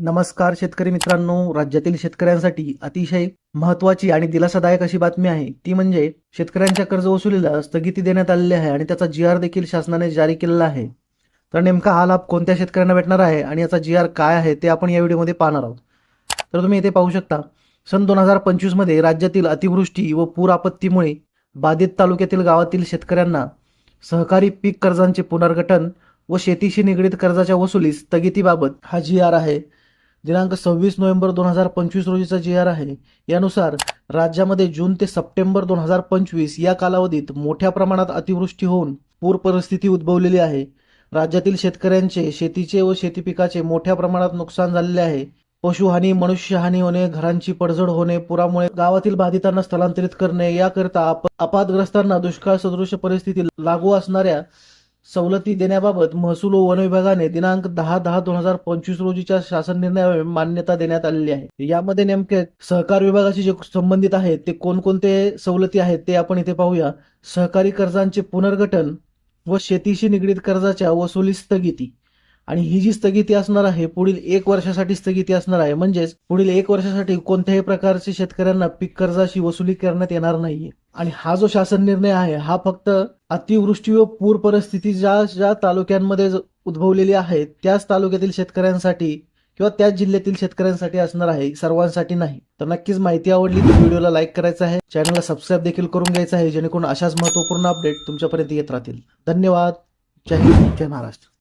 नमस्कार शेतकरी मित्रांनो. राज्यातील शेतकऱ्यांसाठी अतिशय महत्त्वाची आणि दिलासादायक अशी बातमी आहे. ती म्हणजे शेतकऱ्यांच्या कर्ज वसुलीला स्थगिती देण्यात आलेली आहे आणि त्याचा जी आर देखील शासनाने जारी केलेला आहे. तर नेमका हा लाभ कोणत्या शेतकऱ्यांना भेटणार आहे आणि याचा जी आर काय आहे ते आपण या व्हिडिओमध्ये पाहणार आहोत. तर तुम्ही इथे पाहू शकता सन दोन हजार पंचवीसमध्ये राज्यातील अतिवृष्टी व पूर आपत्तीमुळे बाधित तालुक्यातील गावातील शेतकऱ्यांना सहकारी पीक कर्जांचे पुनर्गठन व शेतीशी निगडीत कर्जाच्या वसुलीस स्थगितीबाबत हा जी आर आहे. दिनांक सव्वीस नोव्हेंबर दोन हजार पंचवीस रोजीचा जी आर आहे यानुसार राज्यामध्ये जून ते सप्टेंबर दोन हजार पंचवीस या कालावधीत मोठ्या प्रमाणात अतिवृष्टी होऊन पूर परिस्थिती उद्भवलेली आहे. राज्यातील शेतकऱ्यांचे शेतीचे व शेती पिकाचे मोठ्या प्रमाणात नुकसान झालेले आहे. पशुहानी मनुष्यहानी होणे घरांची पडझड होणे पुरामुळे गावातील बाधितांना स्थलांतरित करणे याकरिता अप अपघातग्रस्तांना दुष्काळ सदृश परिस्थिती लागू असणाऱ्या सवलती देण्याबाबत महसूल व वन विभागाने दिनांक दहा दहा दोन हजार पंचवीस रोजीच्या शासन निर्णयावर मान्यता देण्यात आलेली आहे. यामध्ये नेमके सहकार विभागाशी जे संबंधित आहेत ते कोणकोणते सवलती आहेत ते आपण इथे पाहूया. सहकारी कर्जांचे पुनर्गठन व शेतीशी निगडीत कर्जाच्या वसुली स्थगिती. आणि ही जी स्थगिती असणार आहे पुढील एक वर्षासाठी स्थगिती असणार आहे. म्हणजेच पुढील एक वर्षासाठी कोणत्याही प्रकारचे शेतकऱ्यांना पीक कर्जाची वसुली करण्यात येणार नाहीये. आणि हा जो शासन निर्णय आहे हा फक्त अतिवृष्टी व पूर परिस्थिती ज्या ज्या तालुक्यांमध्ये उद्भवलेली आहे त्याच तालुक्यातील शेतकऱ्यांसाठी किंवा त्याच जिल्ह्यातील शेतकऱ्यांसाठी असणार आहे सर्वांसाठी नाही. तर नक्कीच माहिती आवडली तर व्हिडिओला लाईक करायचं आहे. चॅनलला सबस्क्राईब देखील करून घ्यायचं आहे जेणेकरून अशाच महत्त्वपूर्ण अपडेट तुमच्यापर्यंत येत राहतील. धन्यवाद. जय हिंद. जय महाराष्ट्र.